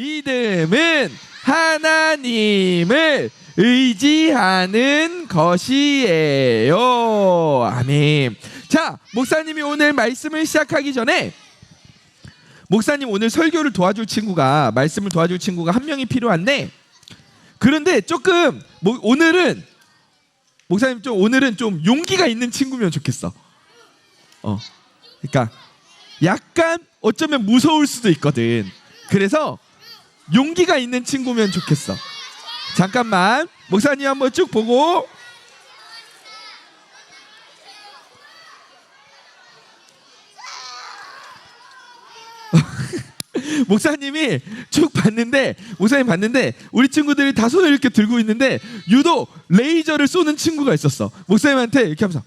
믿음은 하나님을 의지하는 것이에요. 아멘. 자, 목사님이 오늘 말씀을 시작하기 전에 목사님 오늘 설교를 도와줄 친구가 말씀을 도와줄 친구가 한 명이 필요한데 그런데 조금 뭐, 오늘은 목사님 좀 오늘은 좀 용기가 있는 친구면 좋겠어. 어, 그러니까 약간 어쩌면 무서울 수도 있거든. 그래서 용기가 있는 친구면 좋겠어. 잠깐만 목사님 한번 쭉 보고 목사님이 쭉 봤는데 목사님 봤는데 우리 친구들이 다 손을 이렇게 들고 있는데 유독 레이저를 쏘는 친구가 있었어. 목사님한테 이렇게 하면서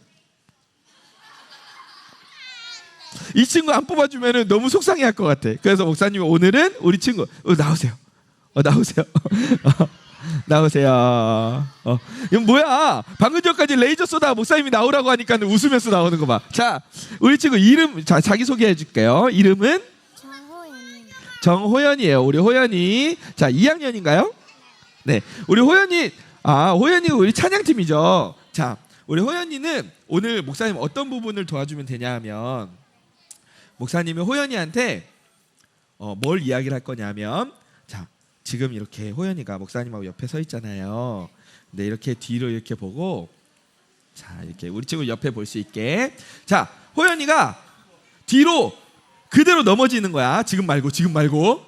이 친구 안 뽑아주면 너무 속상해 할 것 같아. 그래서 목사님이 오늘은 우리 친구 어, 나오세요. 어, 나오세요. 어, 나오세요. 어, 이건 뭐야? 방금 전까지 레이저 쏘다가 목사님이 나오라고 하니까 웃으면서 나오는 거 봐. 자, 우리 친구 이름 자 자기 소개해 줄게요. 이름은 정호연이에요. 우리 호연이 자 2학년인가요? 네, 우리 호연이 아 호연이 우리 찬양팀이죠. 자, 우리 호연이는 오늘 목사님 어떤 부분을 도와주면 되냐 하면 목사님이 호연이한테 어, 뭘 이야기를 할 거냐면 자 지금 이렇게 호연이가 목사님하고 옆에 서 있잖아요. 근데 이렇게 뒤로 이렇게 보고 자 이렇게 우리 친구 옆에 볼 수 있게 자 호연이가 뒤로 그대로 넘어지는 거야. 지금 말고 지금 말고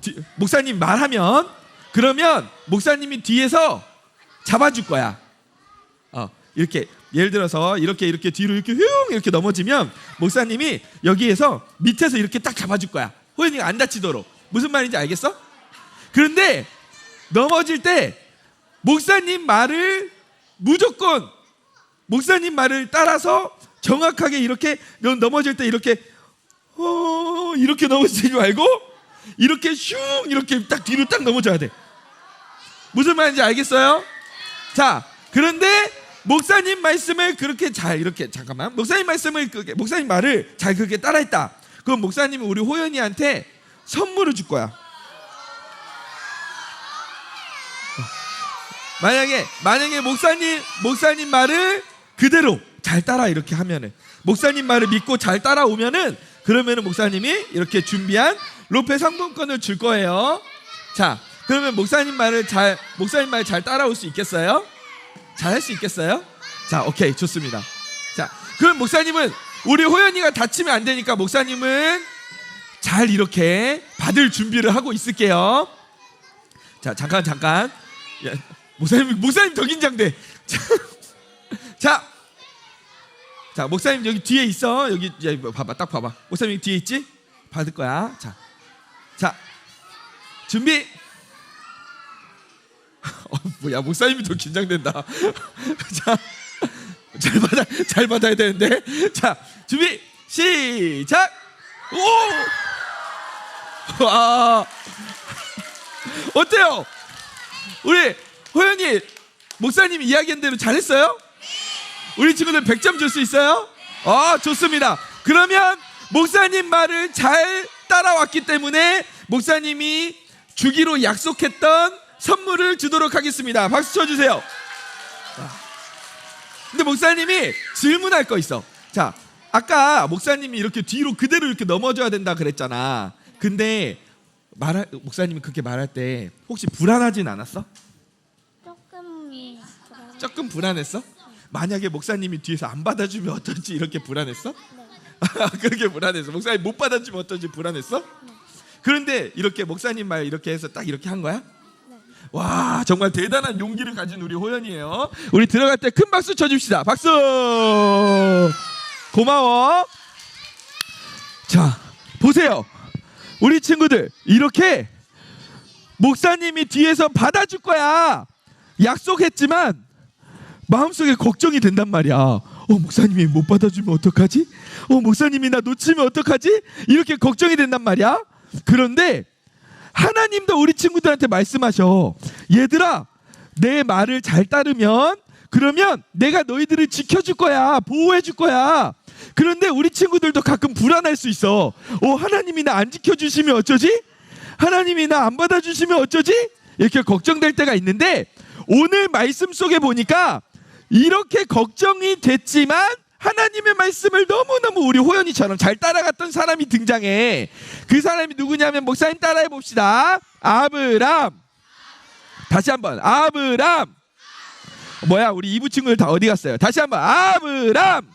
뒤- 목사님 말하면 그러면 목사님이 뒤에서 잡아줄 거야. 어 이렇게 예를 들어서 이렇게 이렇게 뒤로 이렇게 휘웅 이렇게 넘어지면 목사님이 여기에서 밑에서 이렇게 딱 잡아줄 거야. 호연이가 안 다치도록 무슨 말인지 알겠어? 그런데 넘어질 때 목사님 말을 무조건 목사님 말을 따라서 정확하게 이렇게 넌 넘어질 때 이렇게 어 이렇게 넘어지지 말고 이렇게 슝 이렇게 딱 뒤로 딱 넘어져야 돼. 무슨 말인지 알겠어요? 자 그런데 목사님 말씀을 그렇게 잘 이렇게 잠깐만 목사님 말씀을 그렇게 목사님 말을 잘 그렇게 따라했다. 그럼 목사님이 우리 호연이한테 선물을 줄 거야. 만약에 만약에 목사님 목사님 말을 그대로 잘 따라 이렇게 하면은 목사님 말을 믿고 잘 따라오면은 그러면은 목사님이 이렇게 준비한 로페 상품권을 줄 거예요. 자, 그러면 목사님 말을 잘 목사님 말 잘 따라올 수 있겠어요? 잘할 수 있겠어요? 자, 오케이 좋습니다. 자, 그럼 목사님은 우리 호연이가 다치면 안 되니까 목사님은 잘 이렇게 받을 준비를 하고 있을게요. 자, 잠깐 잠깐. 야, 목사님 목사님 더 긴장돼. 자, 자, 자, 목사님 여기 뒤에 있어. 여기 야, 이거 봐봐, 딱 봐봐. 목사님 여기 뒤에 있지? 받을 거야. 자, 자, 준비. 어, 뭐야, 목사님이 더 긴장된다. 자, 잘 받아, 잘 받아야 되는데. 자, 준비, 시작. 오, 와, 어때요? 우리 호연이 목사님이 이야기한 대로 잘했어요? 우리 친구들 100점 줄 수 있어요? 아, 좋습니다. 그러면 목사님 말을 잘 따라왔기 때문에 목사님이 주기로 약속했던 선물을 주도록 하겠습니다. 박수 쳐 주세요. 근데 목사님이 질문할 거 있어. 자, 아까 목사님이 이렇게 뒤로 그대로 이렇게 넘어져야 된다 그랬잖아. 근데 말할 목사님이 그렇게 말할 때 혹시 불안하진 않았어? 조금 불안- 조금 불안했어? 만약에 목사님이 뒤에서 안 받아주면 어떨지 이렇게 불안했어? 그렇게 불안했어. 목사님 못 받아주면 어떨지 불안했어? 그런데 이렇게 목사님 말 이렇게 해서 딱 이렇게 한 거야? 와 정말 대단한 용기를 가진 우리 호연이에요. 우리 들어갈 때 큰 박수 쳐줍시다. 박수. 고마워. 자 보세요. 우리 친구들 이렇게 목사님이 뒤에서 받아줄 거야. 약속했지만 마음속에 걱정이 된단 말이야. 어 목사님이 못 받아주면 어떡하지? 어 목사님이 나 놓치면 어떡하지? 이렇게 걱정이 된단 말이야. 그런데 하나님도 우리 친구들한테 말씀하셔. 얘들아, 내 말을 잘 따르면 그러면 내가 너희들을 지켜줄 거야. 보호해줄 거야. 그런데 우리 친구들도 가끔 불안할 수 있어. 어, 하나님이 나 안 지켜주시면 어쩌지? 하나님이 나 안 받아주시면 어쩌지? 이렇게 걱정될 때가 있는데 오늘 말씀 속에 보니까 이렇게 걱정이 됐지만 하나님의 말씀을 너무너무 우리 호연이처럼 잘 따라갔던 사람이 등장해. 그 사람이 누구냐면 목사님 따라해 봅시다. 아브람. 다시 한번 아브람. 뭐야 우리 이부 친구들 다 어디 갔어요? 다시 한번 아브람.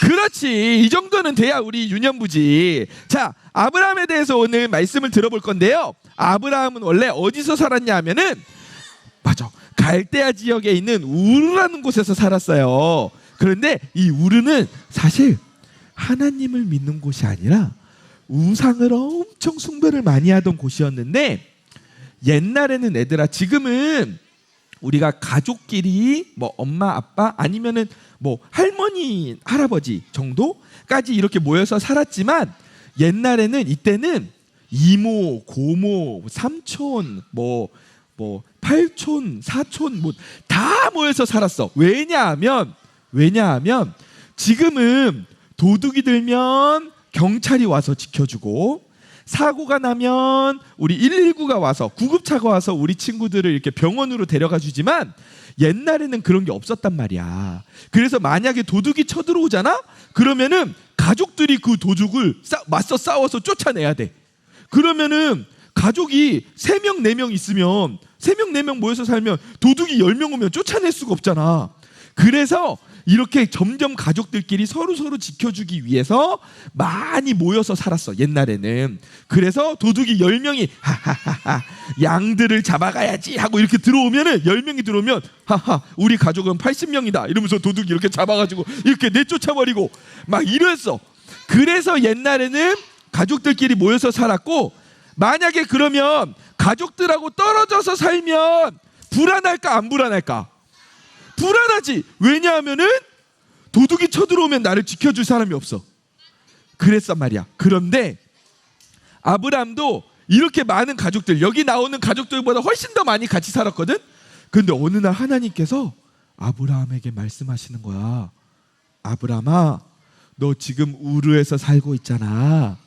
그렇지 이 정도는 돼야 우리 유년부지. 자 아브람에 대해서 오늘 말씀을 들어볼 건데요. 아브라함은 원래 어디서 살았냐 하면은 맞아 갈대아 지역에 있는 우르라는 곳에서 살았어요. 그런데 이 우르는 사실 하나님을 믿는 곳이 아니라 우상을 엄청 숭배를 많이 하던 곳이었는데 옛날에는 애들아 지금은 우리가 가족끼리 뭐 엄마 아빠 아니면은 뭐 할머니 할아버지 정도까지 이렇게 모여서 살았지만 옛날에는 이때는 이모 고모 삼촌 뭐뭐 팔촌 사촌 뭐 다 모여서 살았어. 왜냐하면 왜냐하면 지금은 도둑이 들면 경찰이 와서 지켜주고 사고가 나면 우리 119가 와서 구급차가 와서 우리 친구들을 이렇게 병원으로 데려가 주지만 옛날에는 그런 게 없었단 말이야. 그래서 만약에 도둑이 쳐들어오잖아? 그러면은 가족들이 그 도둑을 싸, 맞서 싸워서 쫓아내야 돼. 그러면은 가족이 세명네 명 있으면 세명네 명 모여서 살면 도둑이 열명 오면 쫓아낼 수가 없잖아. 그래서 이렇게 점점 가족들끼리 서로 서로 지켜주기 위해서 많이 모여서 살았어 옛날에는. 그래서 도둑이 열 명이 하하하하 양들을 잡아가야지 하고 이렇게 들어오면은 열 명이 들어오면 하하 우리 가족은 80명이다 이러면서 도둑이 이렇게 잡아가지고 이렇게 내쫓아버리고 막 이랬어. 그래서 옛날에는 가족들끼리 모여서 살았고 만약에 그러면 가족들하고 떨어져서 살면 불안할까 안 불안할까 불안하지. 왜냐하면은 도둑이 쳐들어오면 나를 지켜줄 사람이 없어. 그랬단 말이야. 그런데 아브람도 이렇게 많은 가족들 여기 나오는 가족들보다 훨씬 더 많이 같이 살았거든. 근데 어느 날 하나님께서 아브라함에게 말씀하시는 거야. 아브라함아, 너 지금 우르에서 살고 있잖아.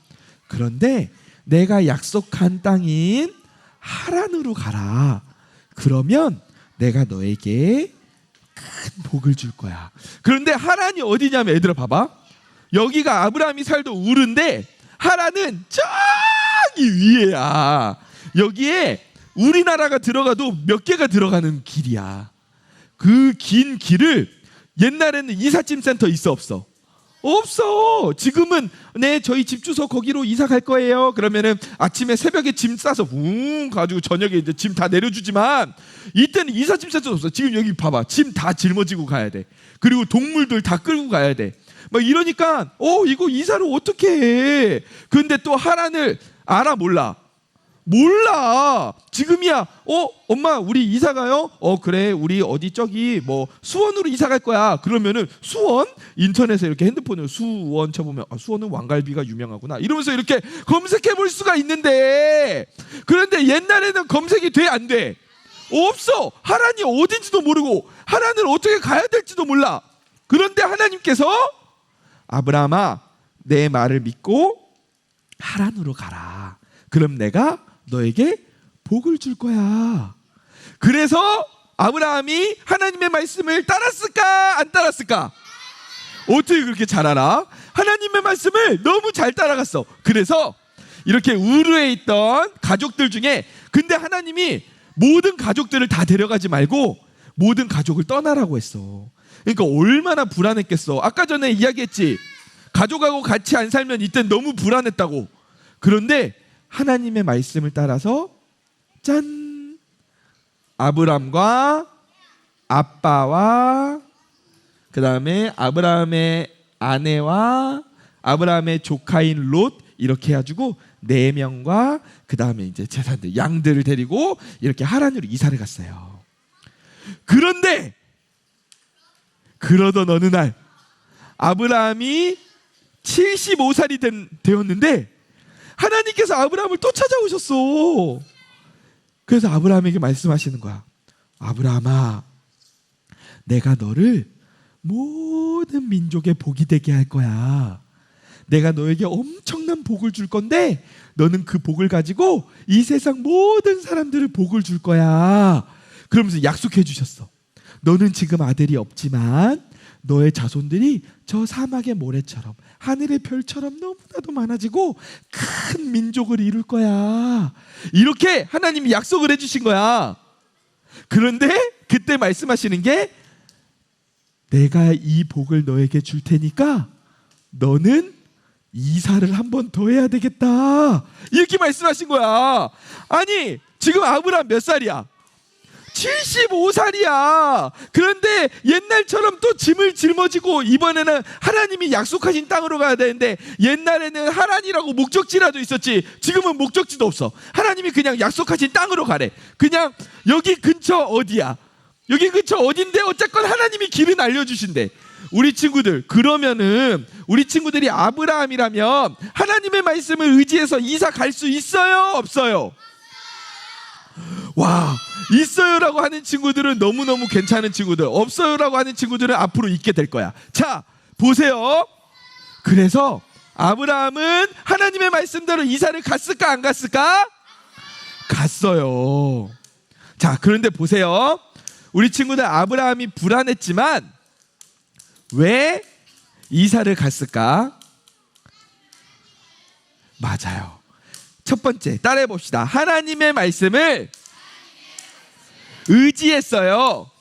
그런데 내가 약속한 땅인 하란으로 가라. 그러면 내가 너에게 큰 복을 줄 거야. 그런데 하란이 어디냐면 얘들아 봐봐. 여기가 아브라함이 살던 우르인데 하란은 저기 위에야. 여기에 우리나라가 들어가도 몇 개가 들어가는 길이야. 그 긴 길을 옛날에는 이삿짐 센터 있어 없어? 없어. 지금은 네 저희 집 주소 거기로 이사 갈 거예요. 그러면은 아침에 새벽에 짐 싸서 웅 가지고 저녁에 이제 짐 다 내려주지만 이때는 이삿짐 센터 없어. 지금 여기 봐봐. 짐 다 짊어지고 가야 돼. 그리고 동물들 다 끌고 가야 돼. 막 이러니까 어 이거 이사를 어떻게 해? 근데 또 하란을 알아 몰라. 몰라. 지금이야. 어, 엄마, 우리 이사 가요? 어, 그래. 우리 어디 저기 뭐 수원으로 이사 갈 거야. 그러면은 수원 인터넷에 이렇게 핸드폰으로 수원 쳐보면 아, 수원은 왕갈비가 유명하구나. 이러면서 이렇게 검색해 볼 수가 있는데 그런데 옛날에는 검색이 돼 안 돼? 없어. 하란이 어딘지도 모르고 하란을 어떻게 가야 될지도 몰라. 그런데 하나님께서 아브라함아, 내 말을 믿고 하란으로 가라. 그럼 내가 너에게 복을 줄 거야. 그래서 아브라함이 하나님의 말씀을 따랐을까 안 따랐을까? 어떻게 그렇게 잘 알아? 하나님의 말씀을 너무 잘 따라갔어. 그래서 이렇게 우르에 있던 가족들 중에 근데 하나님이 모든 가족들을 다 데려가지 말고 모든 가족을 떠나라고 했어. 그러니까 얼마나 불안했겠어. 아까 전에 이야기했지. 가족하고 같이 안 살면 이때 너무 불안했다고. 그런데 하나님의 말씀을 따라서 짠 아브람과 아빠와 그 다음에 아브라함의 아내와 아브라함의 조카인 롯 이렇게 해가지고 네 명과 그 다음에 이제 재산들 양들을 데리고 이렇게 하란으로 이사를 갔어요. 그런데 그러던 어느 날 아브라함이 75살이 된, 되었는데 하나님께서 아브라함을 또 찾아오셨어. 그래서 아브라함에게 말씀하시는 거야. 아브라함아, 내가 너를 모든 민족의 복이 되게 할 거야. 내가 너에게 엄청난 복을 줄 건데 너는 그 복을 가지고 이 세상 모든 사람들을 복을 줄 거야. 그러면서 약속해 주셨어. 너는 지금 아들이 없지만 너의 자손들이 저 사막의 모래처럼 하늘의 별처럼 너무나도 많아지고 큰 민족을 이룰 거야. 이렇게 하나님이 약속을 해 주신 거야. 그런데 그때 말씀하시는 게 내가 이 복을 너에게 줄 테니까 너는 이사를 한 번 더 해야 되겠다. 이렇게 말씀하신 거야. 아니, 지금 아브라함 몇 살이야? 75살이야. 그런데 옛날처럼 또 짐을 짊어지고 이번에는 하나님이 약속하신 땅으로 가야 되는데 옛날에는 하란이라고 목적지라도 있었지. 지금은 목적지도 없어. 하나님이 그냥 약속하신 땅으로 가래. 그냥 여기 근처 어디야? 여기 근처 어딘데 어쨌건 하나님이 길은 알려주신대. 우리 친구들 그러면은 우리 친구들이 아브라함이라면 하나님의 말씀을 의지해서 이사 갈 수 있어요 없어요? 와 있어요라고 하는 친구들은 너무너무 괜찮은 친구들 없어요라고 하는 친구들은 앞으로 있게 될 거야. 자 보세요. 그래서 아브라함은 하나님의 말씀대로 이사를 갔을까 안 갔을까? 갔어요. 자 그런데 보세요. 우리 친구들 아브라함이 불안했지만 왜 이사를 갔을까? 맞아요 첫 번째 따라해 봅시다. 하나님의 말씀을 의지했어요.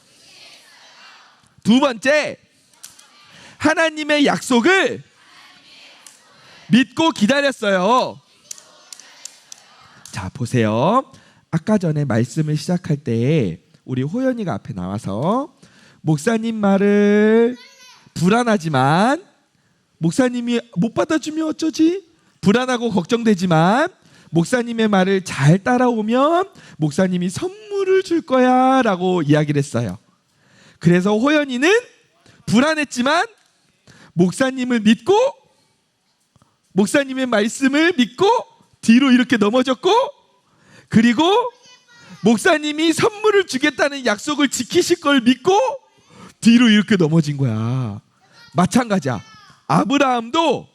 두 번째 하나님의 약속을 믿고 기다렸어요. 자, 보세요. 아까 전에 말씀을 시작할 때 우리 호연이가 앞에 나와서 목사님 말을 불안하지만 목사님이 못 받아주면 어쩌지? 불안하고 걱정되지만 목사님의 말을 잘 따라오면 목사님이 선물을 줄 거야 라고 이야기를 했어요. 그래서 호연이는 불안했지만 목사님을 믿고 목사님의 말씀을 믿고 뒤로 이렇게 넘어졌고 그리고 목사님이 선물을 주겠다는 약속을 지키실 걸 믿고 뒤로 이렇게 넘어진 거야. 마찬가지야. 아브라함도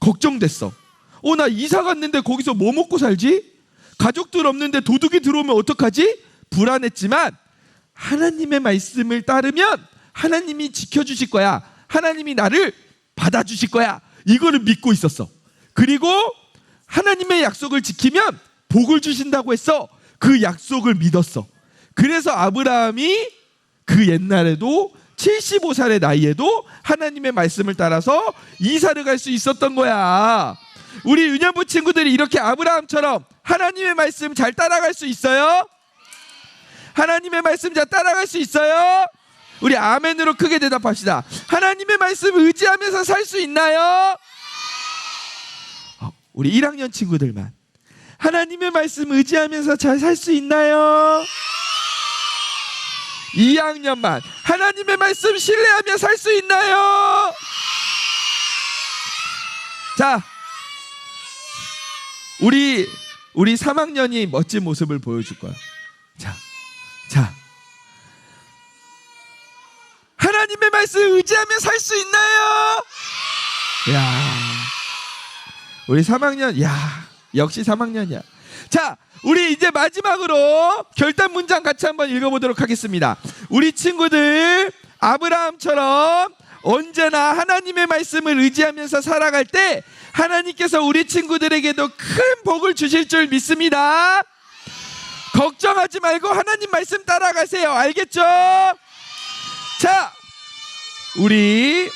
걱정됐어. 어, 나 이사 갔는데 거기서 뭐 먹고 살지? 가족들 없는데 도둑이 들어오면 어떡하지? 불안했지만 하나님의 말씀을 따르면 하나님이 지켜주실 거야. 하나님이 나를 받아주실 거야. 이거를 믿고 있었어. 그리고 하나님의 약속을 지키면 복을 주신다고 했어. 그 약속을 믿었어. 그래서 아브라함이 그 옛날에도 75살의 나이에도 하나님의 말씀을 따라서 이사를 갈 수 있었던 거야. 우리 유년부 친구들이 이렇게 아브라함처럼 하나님의 말씀 잘 따라갈 수 있어요? 하나님의 말씀 잘 따라갈 수 있어요? 우리 아멘으로 크게 대답합시다. 하나님의 말씀 의지하면서 살 수 있나요? 어, 우리 1학년 친구들만 하나님의 말씀 의지하면서 잘 살 수 있나요? 2학년만 하나님의 말씀 신뢰하며 살 수 있나요? 자, 우리 우리 3학년이 멋진 모습을 보여줄 거야. 자, 자, 하나님의 말씀 의지하며 살 수 있나요? 야, 우리 3학년, 야, 역시 3학년이야. 자, 우리 이제 마지막으로 결단 문장 같이 한번 읽어보도록 하겠습니다. 우리 친구들 아브라함처럼 언제나 하나님의 말씀을 의지하면서 살아갈 때 하나님께서 우리 친구들에게도 큰 복을 주실 줄 믿습니다. 걱정하지 말고 하나님 말씀 따라가세요. 알겠죠? 자, 우리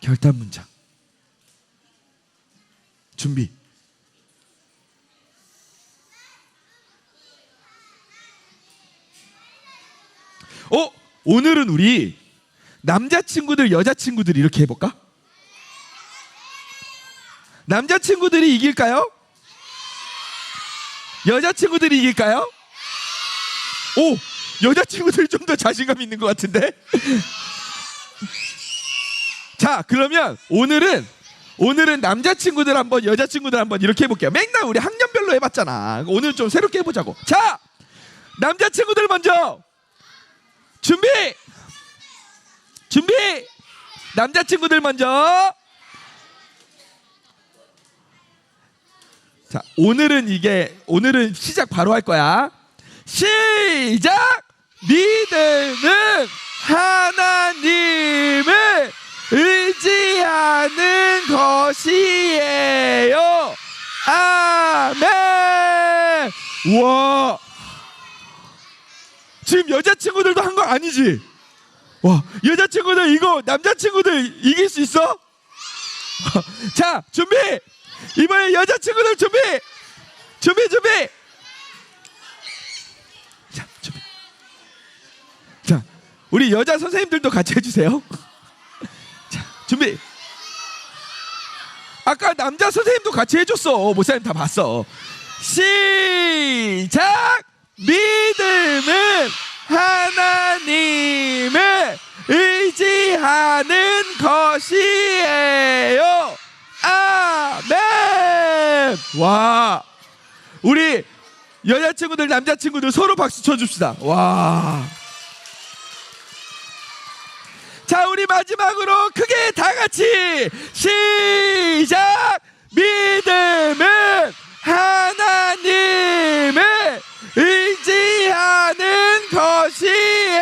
결단 문장 준비. 어, 오늘은 우리 남자친구들, 여자친구들 이렇게 해볼까? 남자친구들이 이길까요? 여자친구들이 이길까요? 오, 여자친구들이 좀더 자신감 있는 것 같은데? 자, 그러면 오늘은 오늘은 남자친구들 한번 여자친구들 한번 이렇게 해볼게요. 맨날 우리 학년별로 해봤잖아. 오늘 좀 새롭게 해보자고. 자, 남자친구들 먼저 준비. 남자친구들 먼저 자, 오늘은 이게 오늘은 시작 바로 할 거야. 시작! 믿음은 하나님을 의지하는 것이에요. 아멘. 와. 지금 여자친구들도 한 거 아니지? 와, 여자친구들 이거 남자친구들 이길 수 있어? 자, 준비. 이번에 여자친구들 준비. 준비, 준비. 자, 준비. 자, 우리 여자 선생님들도 같이 해주세요. 자, 준비. 아까 남자 선생님도 같이 해줬어. 목사님 다 봤어. 시작. 믿음은 하나님을 의지하는 것이에요. 아멘! 와! 우리 여자친구들, 남자친구들 서로 박수 쳐줍시다. 와! 자, 우리 마지막으로 크게 다 같이 시작! 믿음은 하나님의 하는 것이에요.